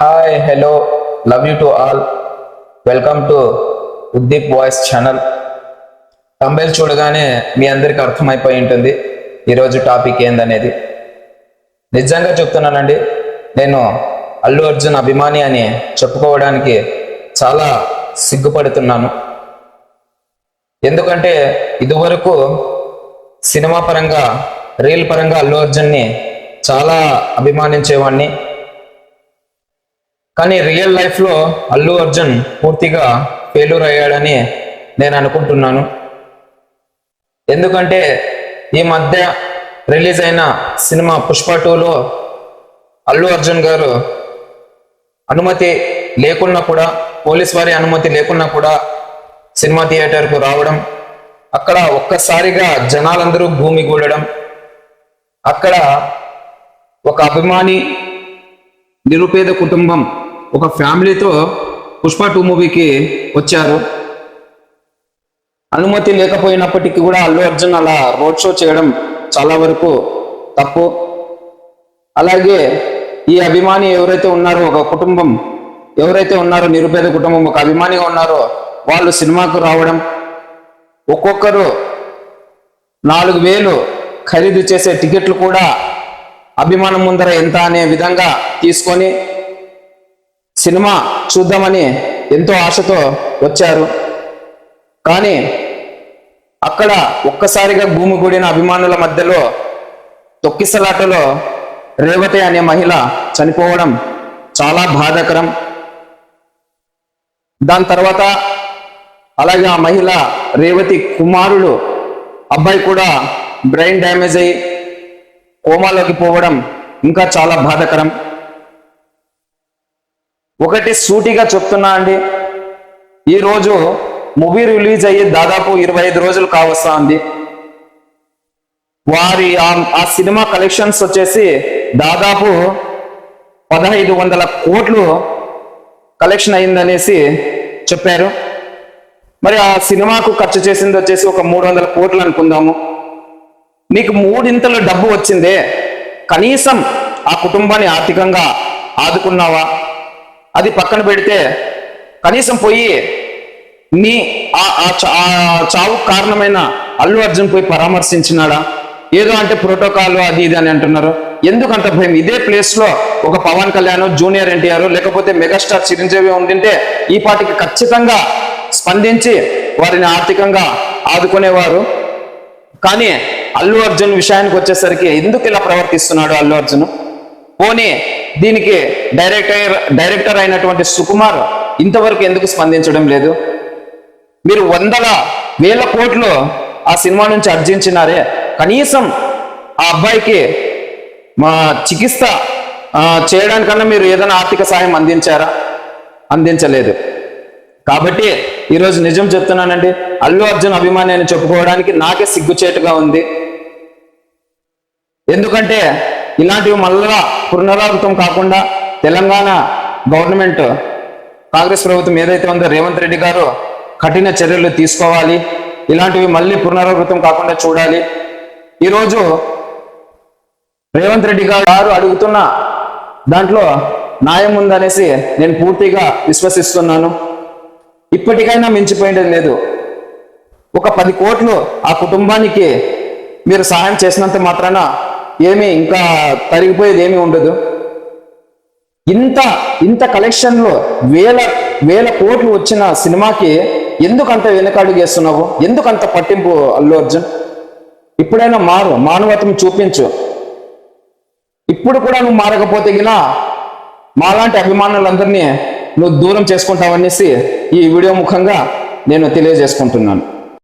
Hi hello love you to all welcome to Uddeep voice channel తంబేల్ చూడగానే మీ అందరికి అర్థమైపోయి ఉంటుంది. ఈరోజు టాపిక్ ఏందనేది. నిజంగా చెప్తున్నానండి నేను అల్లు అర్జున్ అభిమాని అని చెప్పుకోవడానికి చాలా సిగ్గుపడుతున్నాను. ఎందుకంటే ఇదివరకు సినిమా పరంగా రీల్ పరంగా అల్లు అర్జున్ని చాలా అభిమానించేవాడిని కానీ రియల్ లైఫ్లో అల్లు అర్జున్ పూర్తిగా ఫెయిల్యూర్ అయ్యాడని నేను అనుకుంటున్నాను. ఎందుకంటే ఈ మధ్య రిలీజ్ అయిన సినిమా పుష్ప టూలో అల్లు అర్జున్ గారు అనుమతి లేకున్నా కూడా పోలీస్ వారి అనుమతి లేకున్నా కూడా సినిమా థియేటర్కు రావడం అక్కడ ఒక్కసారిగా జనాలందరూ భూమి కూడడం అక్కడ ఒక అభిమాని నిరుపేద కుటుంబం ఒక ఫ్యామిలీతో పుష్ప టూ మూవీకి వచ్చారు. అనుమతి లేకపోయినప్పటికీ కూడా అల్లు అర్జున్ అలా రోడ్ షో చేయడం చాలా వరకు తప్పు. అలాగే ఈ అభిమాని ఎవరైతే ఉన్నారో ఒక కుటుంబం ఎవరైతే ఉన్నారో నిరుపేద కుటుంబం ఒక అభిమానిగా ఉన్నారో వాళ్ళు సినిమాకు రావడం ఒక్కొక్కరు నాలుగు వేలు ఖరీదు చేసే టికెట్లు కూడా అభిమానం ముందర ఎంత అనే విధంగా తీసుకొని సినిమా చూద్దామని ఎంతో ఆశతో వచ్చారు. కానీ అక్కడ ఒక్కసారిగా భూమి కూడిన అభిమానుల మధ్యలో తొక్కిసలాటలో రేవతి అనే మహిళ చనిపోవడం చాలా బాధాకరం. దాని తర్వాత అలాగే ఆ మహిళ రేవతి కుమారుడు అబ్బాయి కూడా బ్రెయిన్ డ్యామేజ్ అయ్యి కోమాలోకి పోవడం ఇంకా చాలా బాధాకరం. ఒకటి సూటిగా చెప్తున్నా అండి. ఈరోజు మూవీ రిలీజ్ అయ్యి దాదాపు ఇరవై ఐదు రోజులు కావస్తా ఉంది వారి ఆ- సినిమా కలెక్షన్స్ వచ్చేసి దాదాపు పదహైదు వందల కోట్లు కలెక్షన్ అయిందనేసి చెప్పారు. మరి ఆ సినిమాకు ఖర్చు చేసింది వచ్చేసి ఒక మూడు వందల కోట్లు అనుకుందాము. నీకు మూడింతలు డబ్బు వచ్చిందే. కనీసం ఆ కుటుంబాన్ని ఆర్థికంగా ఆదుకున్నావా? అది పక్కన పెడితే కనీసం పోయి నీ ఆ ఆ చా- ఆ చావుకు కారణమైన అల్లు అర్జున్ పోయి పరామర్శించినాడా? ఏదో అంటే ప్రోటోకాల్ అది ఇది అని అంటున్నారు. ఎందుకంత భయం? ఇదే ప్లేస్లో ఒక పవన్ కళ్యాణ్ జూనియర్ ఎన్టీఆర్ లేకపోతే మెగాస్టార్ చిరంజీవి ఉండింటే ఈ పాటికి ఖచ్చితంగా స్పందించి వారిని ఆర్థికంగా ఆదుకునేవారు. కానీ అల్లు అర్జున్ విషయానికి వచ్చేసరికి ఎందుకు ఇలా ప్రవర్తిస్తున్నాడు అల్లు అర్జున్? పోనీ దీనికి డైరెక్టర్ డైరెక్టర్ అయినటువంటి సుకుమార్ ఇంతవరకు ఎందుకు స్పందించడం లేదు? మీరు వందల వేల కోట్లు ఆ సినిమా నుంచి అర్జించినారే. కనీసం ఆ అబ్బాయికి మా చికిత్స చేయడానికన్నా మీరు ఏదైనా ఆర్థిక సాయం అందించారా? అందించలేదు. కాబట్టి ఈరోజు నిజం చెప్తున్నానండి. అల్లు అర్జున్ అభిమాని అని చెప్పుకోవడానికి నాకే సిగ్గుచేటుగా ఉంది. ఎందుకంటే ఇలాంటివి మళ్ళా పునరావృతం కాకుండా తెలంగాణ గవర్నమెంట్ కాంగ్రెస్ ప్రభుత్వం ఏదైతే ఉందో రేవంత్ రెడ్డి గారు కఠిన చర్యలు తీసుకోవాలి. ఇలాంటివి మళ్ళీ పునరావృతం కాకుండా చూడాలి. ఈరోజు రేవంత్ రెడ్డి గారు అడుగుతున్న దాంట్లో న్యాయం ఉందనేసి నేను పూర్తిగా విశ్వసిస్తున్నాను. ఇప్పటికైనా మించిపోయింది లేదు. ఒక పది కోట్లు ఆ కుటుంబానికి మీరు సహాయం చేసినంత మాత్రాన ఏమీ ఇంకా తరిగిపోయేది ఏమీ ఉండదు. ఇంత ఇంత కలెక్షన్లో వేల వేల కోట్లు వచ్చిన సినిమాకి ఎందుకు అంత వెనకడుగు వేస్తున్నావు ఎందుకు అంత పట్టింపు అల్లు అర్జున్? ఇప్పుడైనా మారు మానవత్వం చూపించు. ఇప్పుడు కూడా నువ్వు మారకపోతే గినా మాలాంటి అభిమానులందరినీ నువ్వు దూరం చేసుకుంటావనేసి ఈ వీడియో ముఖంగా నేను తెలియజేసుకుంటున్నాను.